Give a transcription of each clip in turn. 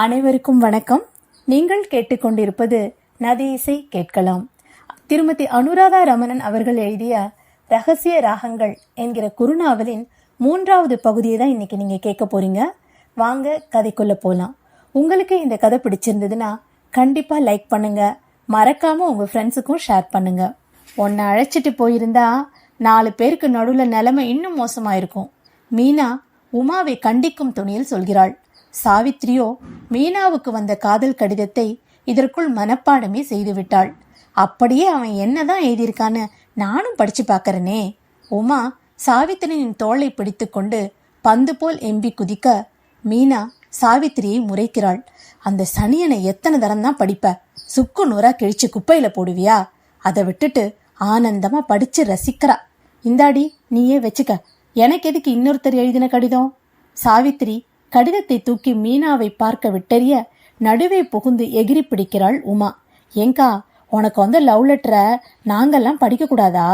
அனைவருக்கும் வணக்கம். நீங்கள் கேட்டுக்கொண்டிருப்பது நதி இசை கேட்கலாம். திருமதி அனுராதா ரமணன் அவர்கள் எழுதிய ரகசிய ராகங்கள் என்கிற குறுநாவலின் மூன்றாவது பகுதியை தான் இன்னைக்கு நீங்கள் கேட்க போறீங்க. வாங்க கதைக்குள்ள போகலாம் உங்களுக்கு இந்த கதை பிடிச்சிருந்ததுன்னா கண்டிப்பாக லைக் பண்ணுங்க. மறக்காம உங்கள் ஃப்ரெண்ட்ஸுக்கும் ஷேர் பண்ணுங்க. உன்னை அழைச்சிட்டு போயிருந்தா நாலு பேருக்கு நடுவில் நிலைமை இன்னும் மோசமாயிருக்கும். மீனா உமாவை கண்டிக்கும் துணியில் சொல்கிறாள். சாவித்ரியோ மீனாவுக்கு வந்த காதல் கடிதத்தை இதற்குள் மனப்பாடமே செய்துவிட்டாள். அப்படியே அவன் என்னதான் எழுதியிருக்கான்னு நானும் படிச்சு பார்க்கறனே. உமா சாவித்திரியின் தோளை பிடித்துக்கொண்டு பந்து போல் எம்பி குதிக்க மீனா சாவித்திரியை முறைக்கிறாள். அந்த சனியனை எத்தனை தரம் தான் படிப்ப? சுக்கு நூறா கிழிச்சு குப்பையில போடுவியா? அதை விட்டுட்டு ஆனந்தமா படிச்சு ரசிக்கிறா. இந்தாடி நீயே வச்சுக்க. எனக்கு எதுக்கு இன்னொருத்தர் எழுதின கடிதம்? சாவித்திரி கடிதத்தை தூக்கி மீனாவை பார்க்க விட்டறிய நடுவே புகுந்து எகிரி பிடிக்கிறாள் உமா. ஏங்கா உனக்கு வந்த லவ் லெட்டரை நாங்கெல்லாம் படிக்கக்கூடாதா?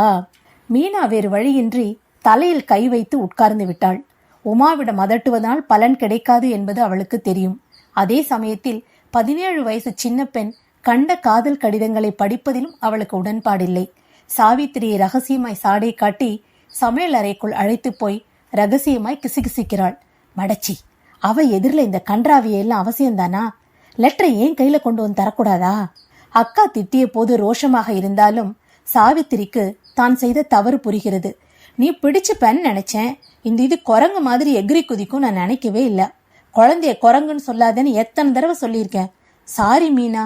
மீனா வேறு வழியின்றி தலையில் கை வைத்து உட்கார்ந்து விட்டாள். உமாவிடம் அதட்டுவதால் பலன் கிடைக்காது என்பது அவளுக்கு தெரியும். அதே சமயத்தில் பதினேழு வயசு சின்ன பெண் கண்ட காதல் கடிதங்களை படிப்பதிலும் அவளுக்கு உடன்பாடில்லை. சாவித்திரியை ரகசியமாய் சாடை காட்டி சமையல் அறைக்குள் அழைத்து போய் ரகசியமாய் கிசுகிசுக்கிறாள். மடச்சி அவ எதிரில் இந்த கன்றாவிய எல்லாம் அவசியம்தானா? லெட்டரை ஏன் கையில கொண்டு வந்து தரக்கூடாதா? அக்கா திட்டிய போது ரோஷமாக இருந்தாலும் சாவித்திரிக்கு தான் செய்த தவறு புரிகிறது. நீ பிடிச்சுப்பன்னு நினைச்சேன். இந்த இது குரங்கு மாதிரி எகிரி குதிக்கும் நான் நினைக்கவே இல்லை. குழந்தைய குரங்குன்னு சொல்லாதேன்னு எத்தனை தடவை சொல்லியிருக்கேன். சாரி மீனா.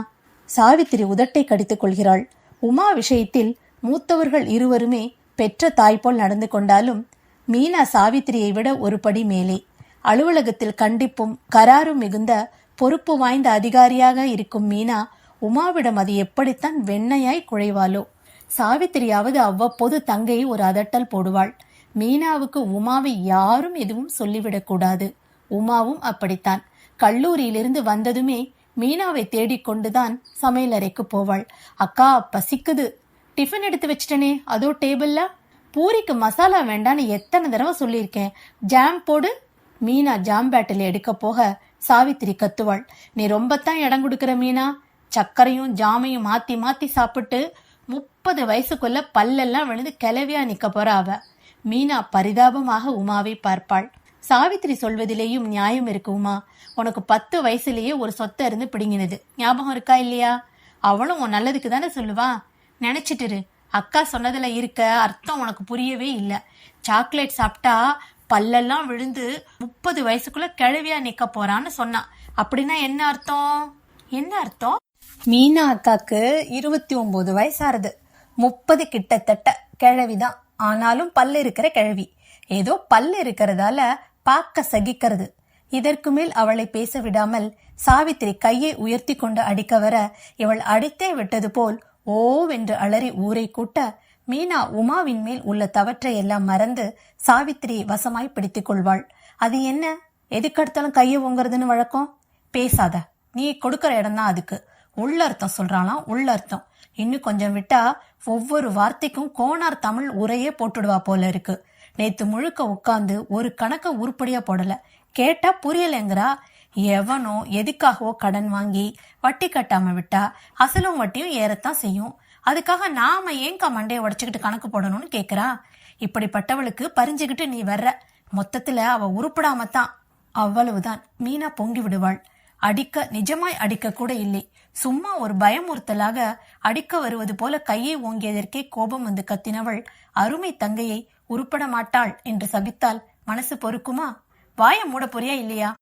சாவித்திரி உதட்டை கடித்துக் கொள்கிறாள். உமா விஷயத்தில் மூத்தவர்கள் இருவருமே பெற்ற தாய் போல் நடந்து கொண்டாலும் மீனா சாவித்திரியை விட ஒரு படி மேலே. அலுவலகத்தில் கண்டிப்பும் கராரும் மிகுந்த பொறுப்பு வாய்ந்த அதிகாரியாக இருக்கும் மீனா உமாவிடம் அது எப்படித்தான் வெண்ணையாய் குழைவாளோ? சாவித்திரியாவது அவ்வப்போது தங்கையை ஒரு அதட்டல் போடுவாள். மீனாவுக்கு உமாவை யாரும் எதுவும் சொல்லிவிடக்கூடாது உமாவும் அப்படித்தான். கல்லூரியிலிருந்து வந்ததுமே மீனாவை தேடிக்கொண்டுதான் சமையலறைக்கு போவாள். அக்கா பசிக்குது. டிஃபன் எடுத்து வச்சிட்டனே அதோ டேபிள்ல? பூரிக்கு மசாலா வேண்டான்னு எத்தனை தடவை சொல்லியிருக்கேன். ஜாம் போடு. மீனா ஜாம் பேட்டில் எடுக்க போக சாவித்திரி கத்துவாள். நீ ரொம்பத்தான் இடம் கொடுக்குற மீனா? சர்க்கரையும் ஜாமையும் மாத்தி மாத்தி சாப்பிட்டு முப்பது வயசுக்குள்ள பல்லெல்லாம் விழுந்து கிளவியா நிக்க போற அவ. மீனா பரிதாபமாக உமாவை பார்ப்பாள். சாவித்திரி சொல்வதிலேயும் நியாயம் இருக்கு உமா. உனக்கு பத்து வயசுலயே ஒரு சொத்தை இருந்து பிடுங்கினது. ஞாபகம் இருக்கா இல்லையா? அவளும் உன் நல்லதுக்கு தானே சொல்லுவா? நினைச்சிட்டுரு அக்கா சொன்னதுல இருக்க அர்த்தம் உனக்கு புரியவே இல்லை. சாக்லேட் சாப்பிட்டா பல்லெல்லாம் விழுந்து முப்பது வயசுக்குள்ள கிழவியா நிக்க போறான்னு சொன்னான் அப்படின்னா என்ன அர்த்தம்? என்ன அர்த்தம்? மீனா அக்காக்கு இருபத்தி ஒன்பது வயசாருது முப்பது கிட்டத்தட்ட கிழவிதான். ஆனாலும் பல்லு இருக்கிற கிழவி. ஏதோ பல்லு இருக்கிறதால பார்க்க சகிக்கிறது. இதற்கு மேல் அவளை பேச விடாமல் சாவித்திரி கையை உயர்த்தி கொண்டு அடிக்க வர இவள் அடித்தே விட்டது போல் ஓவென்று அலறி ஊரை கூட்ட மீனா உமாவின் மேல் உள்ள தவற்றை எல்லாம் மறந்து சாவித்திரியை வசமாய் பிடித்துக் கொள்வாள். அது என்ன? எதுக்கடுத்தாலும் கையை ஓங்குறதுன்னு வழக்கம்? பேசாத. நீ கொடுக்கற இடம் தான் அதுக்கு உள்ளர்த்தம் சொல்றாளாம் உள்ளர்த்தம் இன்னும் கொஞ்சம் விட்டா ஒவ்வொரு வார்த்தைக்கும் கோணார் தமிழ் உரையே போட்டுடுவா போல இருக்கு. நேத்து முழுக்க உட்கார்ந்து ஒரு கணக்க உருப்படியா போடல. கேட்டா புரியலைங்கிறா. எவனோ எதுக்காகவோ கடன் வாங்கி வட்டி கட்டாம விட்டா அசலும் வட்டியும் ஏறத்தான் செய்யும். அதுக்காக நாம ஏங்கா மண்டையை உடச்சிக்கிட்டு கணக்கு போடணும்னு கேட்குறா இப்படிப்பட்டவளுக்கு பறிஞ்சுக்கிட்டு நீ வர்ற. மொத்தத்துல அவ உருப்படாமத்தான். அவ்வளவுதான். மீனா பொங்கி விடுவாள். அடிக்க நிஜமாய் அடிக்க கூட இல்லை. சும்மா ஒரு பயமுறுத்தலாக அடிக்க வருவது போல கையை ஓங்கியதற்கே கோபம் வந்து கத்தினவள். அருமை தங்கையை உருப்பட மாட்டாள் என்று சபித்தால் மனசு பொறுக்குமா? வாய மூட போறியா இல்லையா?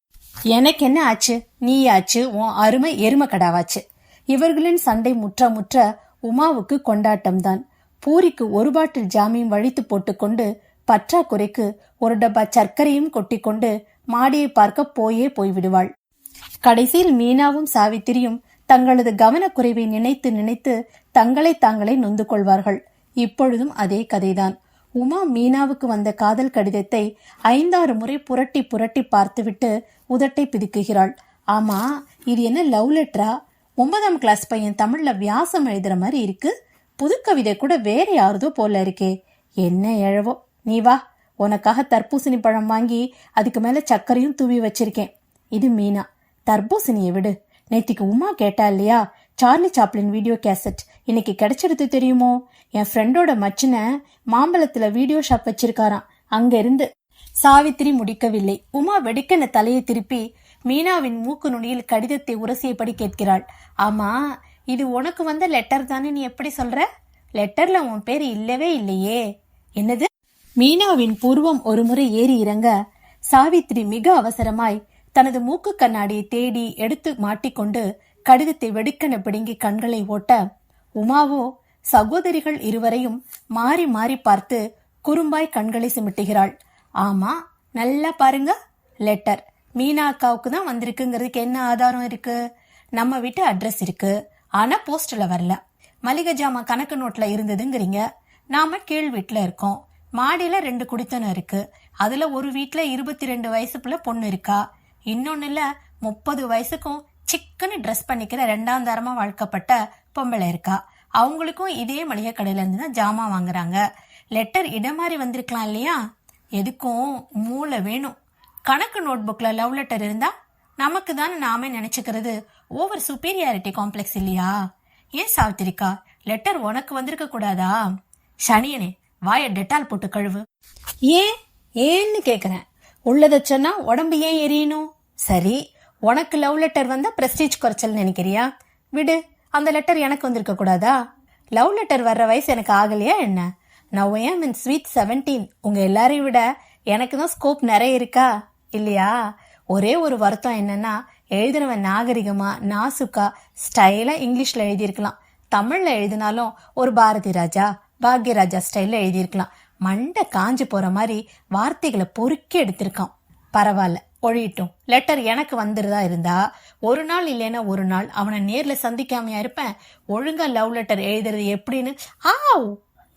எனக்கு என்ன ஆச்சு? நீயாச்சு? உன் அருமை எரும கடாவாச்சு இவர்களின் சண்டை முற்ற முற்ற உமாவுக்கு கொண்டாட்டம்தான். பூரிக்கு ஒரு பாட்டில் ஜாமியும் வழித்து போட்டுக்கொண்டு பற்றாக்குறைக்கு ஒரு டப்பா சர்க்கரையும் கொட்டிக்கொண்டு மாடியை பார்க்க போயே போய்விடுவாள். கடைசியில் மீனாவும் சாவித்திரியும் தங்களது கவனக்குறைவை நினைத்து நினைத்து தங்களை தாங்களே நொந்து கொள்வார்கள். இப்பொழுதும் அதே கதைதான். உமா மீனாவுக்கு வந்த காதல் கடிதத்தை ஐந்தாறு முறை புரட்டி புரட்டி பார்த்துவிட்டு உதட்டை பிதுக்குகிறாள். ஆமா இது என்ன லவ் லெட்டரா? ஒன்பதாம் கிளாஸ் பையன் தமிழ்ல வியாசம் எழுதுற மாதிரி இருக்கு. புது கவிதை கூட வேற யாருதோ போல இருக்கே. என்ன எழவோ. நீ வா. உனக்காக தர்பூசணி பழம் வாங்கி அதுக்கு மேல சர்க்கரையும் தூவி வச்சிருக்கேன். இது மீனா. தர்பூசணியை விடு. நேத்திக்கு உமா கேட்டா இல்லையா? Charlie Chaplin video cassette. இன்னைக்கு கிடைச்சிருது தெரியுமோ? என் ஃப்ரெண்டோட மச்சின மாம்பழத்துல வீடியோ ஷாப் வச்சிருக்காராம். அங்க இருந்து சாவித்திரி முடிக்கவில்லை. உமா வெடிக்கன தலையை திருப்பி மீனாவின் மூக்கு நுனியில் கடிதத்தை உரசியபடி கேட்கிறாள். ஆமா இது உனக்கு வந்த லெட்டர் தானே நீ எப்படி சொல்ற? லெட்டர்ல உன் பேர் இல்லவே இல்லையே. என்னது? மீனாவின் பூர்வம் ஒருமுறை ஏறி இறங்க சாவித்ரி மிக அவசரமாய் தனது மூக்கு கண்ணாடியை தேடி எடுத்து மாட்டிக்கொண்டு கடிதத்தை வெடுக்கென பிடுங்கி கண்களை ஓட்ட உமாவோ சகோதரிகள் இருவரையும் மாறி மாறி பார்த்து குறும்பாய் கண்களை சிமிட்டுகிறாள். ஆமா நல்லா பாருங்க லெட்டர் மீனா அக்காவுக்கு தான் வந்திருக்குங்கிறதுக்கு என்ன ஆதாரம் இருக்கு? நம்ம வீட்டு அட்ரஸ் இருக்கு. ஆனா போஸ்ட்ல வரல. மளிகை ஜாமான் கணக்கு நோட்ல இருந்ததுங்கிறீங்க. நாம கீழ் வீட்டுல இருக்கோம். மாடியில ரெண்டு குடித்தனம் இருக்கு. அதுல ஒரு வீட்டுல இருபத்தி ரெண்டு வயசுக்குள்ள பொண்ணு இருக்கா? இன்னொன்னுல முப்பது வயசுக்கும் சிக்கன்னு ட்ரெஸ் பண்ணிக்கிற ரெண்டாம் தரமா வாழ்க்கப்பட்ட பொம்பளை இருக்கா? அவங்களுக்கும் இதே மளிகை கடையில இருந்து தான் ஜாமான் வாங்குறாங்க. லெட்டர் இடம் மாதிரி வந்திருக்கலாம் இல்லையா? எதுக்கும்? மூளை வேணும். கணக்கு நோட்புக்ல லவ் லெட்டர் இருந்தா நமக்கு தானே நாமே நினைச்சுக்கிறது. ஓவர் சுப்பீரியாரிட்டி காம்ப்ளெக்ஸ் இல்லையா? ஏன் சாவித்திரிக்கா? லெட்டர் உனக்கு வந்திருக்க கூடாதா? சனியனே வாய டெட்டால் போட்டு கழுவு. ஏன்? ஏன்னு கேக்குறேன். உள்ளதை சொன்னா உடம்பு ஏன் எரியணும் சரி உனக்கு லவ் லெட்டர் வந்தா பிரஸ்டீஜ் குறைச்சல் நினைக்கிறியா? விடு அந்த லெட்டர் எனக்கு வந்திருக்க கூடாதா? லவ் லெட்டர் வர்ற வயசு எனக்கு ஆகலையா என்ன? நான் ஏன் இன் ஸ்வீட் செவன்டீன் உங்க எல்லாரையும் விட எனக்கு தான் ஸ்கோப் நிறைய இருக்கா? இல்லையா? ஒரே ஒரு வருத்தம் என்னன்னா எழுதுனவன் நாகரிகமா நாசுக்கா ஸ்டைலா இங்கிலீஷ்ல எழுதியிருக்கலாம். தமிழ்ல எழுதினாலும் ஒரு பாரதி ராஜா பாக்யராஜா ஸ்டைல்ல எழுதியிருக்கலாம். மண்டை காஞ்சு போற மாதிரி வார்த்தைகளை பொறுக்கி எடுத்திருக்கான். பரவாயில்ல ஒழியட்டும். லெட்டர் எனக்கு வந்துருதா இருந்தா ஒரு நாள் இல்லைன்னா ஒரு நாள் அவனை நேர்ல சந்திக்காமையா இருப்பேன். ஒழுங்கா லவ் லெட்டர் எழுதுறது எப்படின்னு ஆவ்!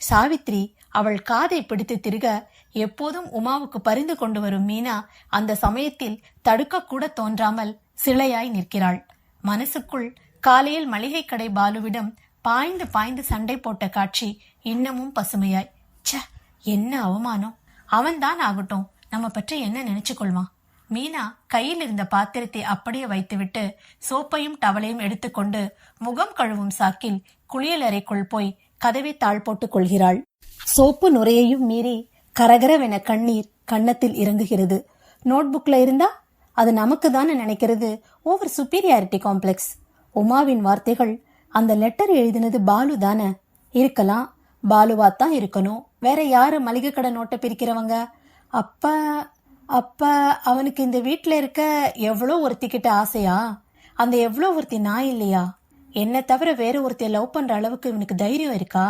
சாவித்ரி அவள் காதை பிடித்து திருக எப்போதும் உமாவுக்கு பரிந்து கொண்டு வரும் மீனா அந்த சமயத்தில் தடுக்கக்கூட தோன்றாமல் சிலையாய் நிற்கிறாள். மனசுக்குள் காலையில் மளிகை கடை பாலுவிடம் பாய்ந்து பாய்ந்து சண்டை போட்ட காட்சி இன்னமும் பசுமையாய். ச்ச என்ன அவமானம். அவன்தான் ஆகட்டும். நம்ம பற்றி என்ன நினைச்சு கொள்வான்? மீனா கையில் இருந்த பாத்திரத்தை அப்படியே வைத்துவிட்டு சோப்பையும் டவலையும் எடுத்துக்கொண்டு முகம் கழுவும் சாக்கில் குளியலறைக்குள் போய் கதவை தாழ் போட்டுக் கொள்கிறாள். சோப்பு நுரையையும் மீறி கரகரவென கண்ணீர் கன்னத்தில் இறங்குகிறது. நோட்புக்ல இருந்தா அது நமக்கு தானே நினைக்கிறது. ஓவர் சுப்பீரியாரிட்டி காம்ப்ளெக்ஸ் உமாவின் வார்த்தைகள் அந்த லெட்டர் எழுதினது பாலு தானே இருக்கலாம். பாலுவா தான் இருக்கணும். வேற யாரு மளிகை கடை நோட்டை பிரிக்கிறவங்க? அப்ப அப்ப அவனுக்கு இந்த வீட்டில் இருக்க எவ்வளோ ஒருத்திக்கிட்ட ஆசையா? அந்த எவ்வளோ ஒருத்தி நான் இல்லையா? என்னை தவிர வேற ஒருத்திய லவ் பண்ற அளவுக்கு இவனுக்கு தைரியம் இருக்கா?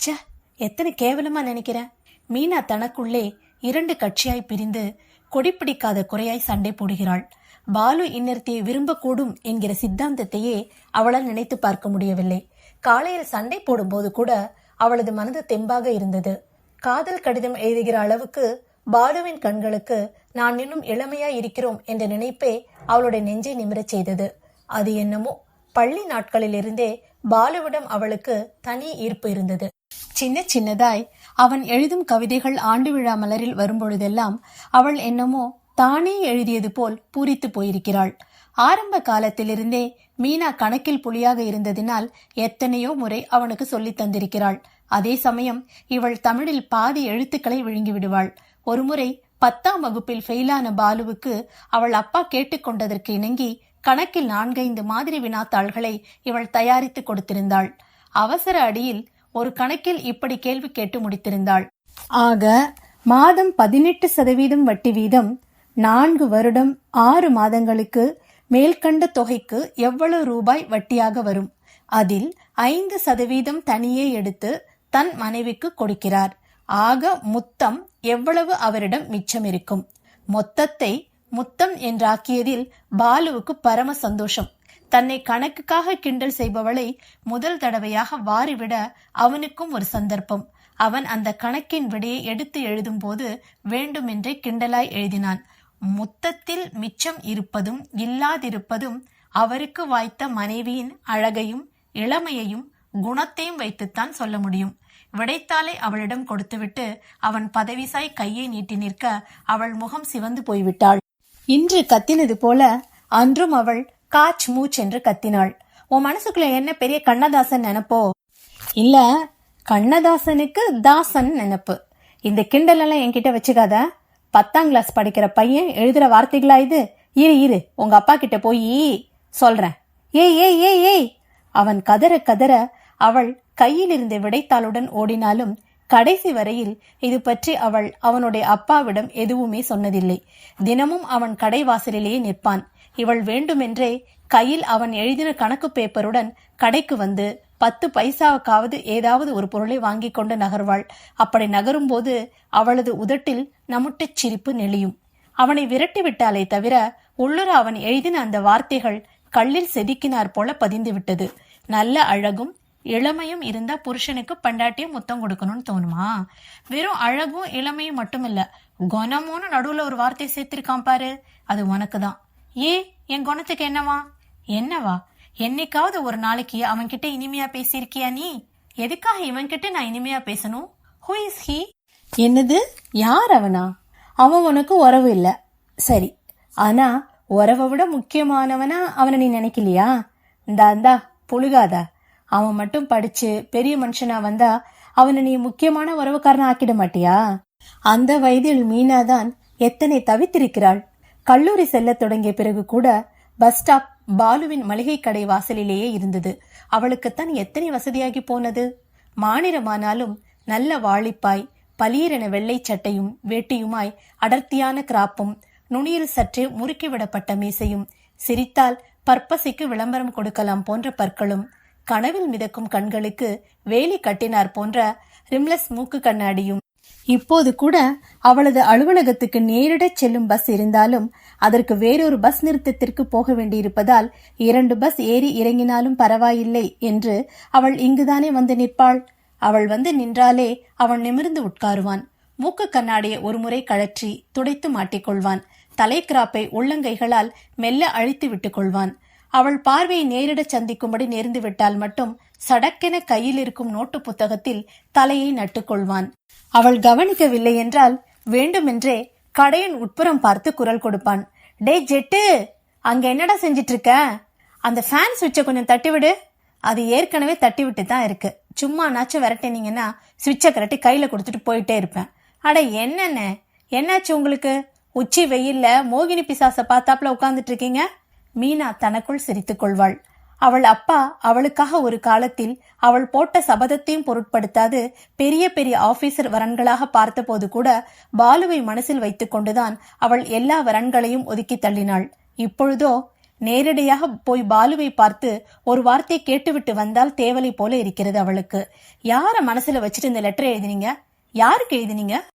ச எத்தனை கேவலமா நினைக்கிறேன். மீனா தனக்குள்ளே இரண்டு கட்சியாய் பிரிந்து கொடிப்பிடிக்காத குறையாய் சண்டை போடுகிறாள். பாலு இன்னொருத்தியை விரும்பக்கூடும் என்கிற சித்தாந்தத்தையே அவளால் நினைத்து பார்க்க முடியவில்லை. காலையில் சண்டை போடும்போது கூட அவளது மனது தெம்பாக இருந்தது. காதல் கடிதம் எழுதுகிற அளவுக்கு பாலுவின் கண்களுக்கு நான் இன்னும் இளமையா இருக்கிறோம் என்ற நினைப்பே அவளுடைய நெஞ்சை நிமிரச் செய்தது. அது என்னமோ பள்ளி நாட்களிலிருந்தே பாலுவிடம் அவளுக்கு தனி ஈர்ப்பு இருந்தது. சின்ன சின்னதாய் அவன் எழுதும் கவிதைகள் ஆண்டு விழா மலரில் வரும்பொழுதெல்லாம் அவள் என்னமோ தானே எழுதியது போல் பூரித்து போயிருக்கிறாள். ஆரம்ப காலத்திலிருந்தே மீனா கணக்கில் புலியாக இருந்ததினால் எத்தனையோ முறை அவனுக்கு சொல்லித் தந்திருக்கிறாள். அதே சமயம் இவள் தமிழில் பாதி எழுத்துக்களை விழுங்கி விடுவாள் ஒருமுறை பத்தாம் வகுப்பில் ஃபெயிலான பாலுவுக்கு அவள் அப்பா கேட்டுக்கொண்டதற்கு இணங்கி கணக்கில் நான்கைந்து மாதிரி வினாத்தாள்களை இவள் தயாரித்து கொடுத்திருந்தாள். அவசர அடியில் ஒரு கணக்கில் இப்படி கேள்வி கேட்டு முடித்திருந்தாள். ஆக மாதம் பதினெட்டு சதவீதம் வட்டி வீதம் நான்கு வருடம் ஆறு மாதங்களுக்கு மேல்கண்ட தொகைக்கு எவ்வளவு ரூபாய் வட்டியாக வரும்? அதில் ஐந்து சதவீதம் தனியே எடுத்து தன் மனைவிக்கு கொடுக்கிறார். ஆக முத்தம் எவ்வளவு அவரிடம் மிச்சம் இருக்கும்? மொத்தத்தை முத்தம் என்றாக்கியதில் பாலுவுக்கு பரம சந்தோஷம். தன்னை கணக்குக்காக கிண்டல் செய்பவளை முதல் தடவையாக வாரிவிட அவனுக்கும் ஒரு சந்தர்ப்பம். அவன் அந்த கணக்கின் விடையை எடுத்து எழுதும்போது வேண்டுமென்றே கிண்டலாய் எழுதினான். முத்தத்தில் மிச்சம் இருப்பதும் இல்லாதிருப்பதும் அவருக்கு வாய்த்த மனைவியின் அழகையும் இளமையையும் குணத்தையும் வைத்துத்தான் சொல்ல முடியும். விடைத்தாளை அவளிடம் கொடுத்துவிட்டு அவன் பதவிசாய் கையை நீட்டி நிற்க அவள் முகம் சிவந்து போய்விட்டாள். இன்று கத்தினது போல அன்றும் அவள் காச் மூச் என்று கத்தினாள். உன் மனசுக்குள்ள என்ன பெரிய கண்ணதாசன் நினைப்போ? இல்ல கண்ணதாசனுக்கு தாசன் நினைப்பு. இந்த கிண்டல் எல்லாம் என்கிட்ட வச்சுக்காத. பத்தாம் கிளாஸ் படிக்கிற பையன் எழுதுற வார்த்தைகளா இது? இரு இரு. உங்க அப்பா கிட்ட போய் சொல்றேன். ஏய் ஏய் ஏய் ஏய். அவன் கதற கதற அவள் கையில் இருந்த விடைத்தாளுடன் ஓடினாலும் கடைசி வரையில் இது பற்றி அவள் அவனுடைய அப்பாவிடம் எதுவுமே சொன்னதில்லை. தினமும் அவன் கடை வாசலிலேயே நிற்பான். இவள் வேண்டுமென்றே கையில் அவன் எழுதின கணக்கு பேப்பருடன் கடைக்கு வந்து பத்து பைசாவுக்காவது ஏதாவது ஒரு பொருளை வாங்கி கொண்டு நகர்வாள். அப்படி நகரும்போது அவளது உதட்டில் நமுட்டச் சிரிப்பு நெளியும். அவனை விரட்டி விட்டாலே தவிர உள்ளுர அவன் எழுதின அந்த வார்த்தைகள் கல்லில் செதுக்கினார் போல பதிந்து விட்டது நல்ல அழகும் இளமையும் இருந்தா புருஷனுக்கு பண்டாட்டியும் முத்தம் கொடுக்கணும்னு தோணுமா? வெறும் அழகும் இளமையும் மட்டும் இல்ல குணமும்னு நடுவுல ஒரு வார்த்தை சேர்த்திருக்கான் பாரு. அது உனக்கு தான் ஏ என் குணத்துக்கு என்னவா? என்னவா? என்னைக்காவது ஒரு நாளைக்கு அவன்கிட்ட இனிமையா பேசியிருக்கியா நீ? எதுக்காக இவன்கிட்ட நான் இனிமையா பேசணும்? ஹூ இஸ் ஹீ என்னது? யார் அவனா? அவன் உனக்கு உறவு இல்லை. சரி. ஆனா உறவை விட முக்கியமானவனா அவனை நீ நினைக்கலையா? இந்தா இந்தா புழுகாதா. அவன் மட்டும் படிச்சு பெரிய மனுஷனா வந்தா அவனை நீ முக்கியமான உறவுக்காரன் ஆக்கிட மாட்டியா? அந்த வயதில் மீனாதான் எத்தனை தவித்திருக்கிறாள்? கல்லூரி செல்ல தொடங்கிய பிறகு கூட பஸ் ஸ்டாப் பாலுவின் மளிகை கடை வாசலிலேயே இருந்தது. அவளுக்குத்தான் எத்தனை வசதியாகி போனது? மாநிலமானாலும் நல்ல வாளிப்பாய் பலீரென வெள்ளை சட்டையும் வேட்டியுமாய் அடர்த்தியான கிராப்பும் நுனியில் சற்றே முறுக்கிவிடப்பட்ட மீசையும் சிரித்தால் பற்பசைக்கு விளம்பரம் கொடுக்கலாம் போன்ற பற்களும் கனவில் மிதக்கும் கண்களுக்கு வேலி கட்டினார் போன்ற ரிம்லஸ் மூக்கு கண்ணாடியும் இப்போது கூட அவளது அலுவலகத்துக்கு நேரிடச் செல்லும் பஸ் இருந்தாலும் அதற்கு வேறொரு பஸ் நிறுத்தத்திற்கு போக வேண்டியிருப்பதால் இரண்டு பஸ் ஏறி இறங்கினாலும் பரவாயில்லை என்று அவள் இங்குதானே வந்து நிற்பாள். அவள் வந்து நின்றாலே அவன் நிமிர்ந்து உட்காருவான். மூக்கு கண்ணாடியை ஒருமுறை கழற்றி துடைத்து மாட்டிக்கொள்வான். தலைக்கிராப்பை உள்ளங்கைகளால் மெல்ல அழித்து விட்டுக் கொள்வான். அவள் பார்வையை நேரிடச் சந்திக்கும்படி நேர்ந்துவிட்டால் மட்டும் சடக்கென கையில் இருக்கும் நோட்டு புத்தகத்தில் தலையை நட்டுக்கொள்வான். அவள் கவனிக்கவில்லை என்றால் வேண்டுமென்றே கடையின் உட்புறம் பார்த்து குரல் கொடுப்பான். டே ஜெட்டு அங்க என்னடா செஞ்சிட்டு இருக்க அந்த ஃபேன் சுவிட்சை கொஞ்சம் தட்டிவிடு. அது ஏற்கனவே தட்டி விட்டு தான் இருக்கு. சும்மா நாச்சும் விரட்டினீங்கன்னா சுவிட்சை கரட்டி கையில கொடுத்துட்டு போயிட்டே இருப்பேன். அட என்னென்ன? என்னாச்சு உங்களுக்கு? உச்சி வெயில்ல மோகினி பிசாச பார்த்தாப்புல உட்காந்துட்டு இருக்கீங்க மீனா தனக்குள் சிரித்துக் கொள்வாள் அவள் அப்பா அவளுக்காக ஒரு காலத்தில் அவள் போட்ட சபதத்தையும் பொருட்படுத்தாது பெரிய பெரிய ஆபீசர் வரன்களாக பார்த்தபோது கூட பாலுவை மனசில் வைத்துக் கொண்டுதான் அவள் எல்லா வரன்களையும் ஒதுக்கி தள்ளினாள். இப்பொழுதோ நேரடியாக போய் பாலுவை பார்த்து ஒரு வார்த்தை கேட்டுவிட்டு வந்தால் தேவலை போல இருக்கிறது அவளுக்கு. யார மனசுல வச்சுட்டு இந்த லெட்டர் எழுதினீங்க? யாருக்கு எழுதினீங்க?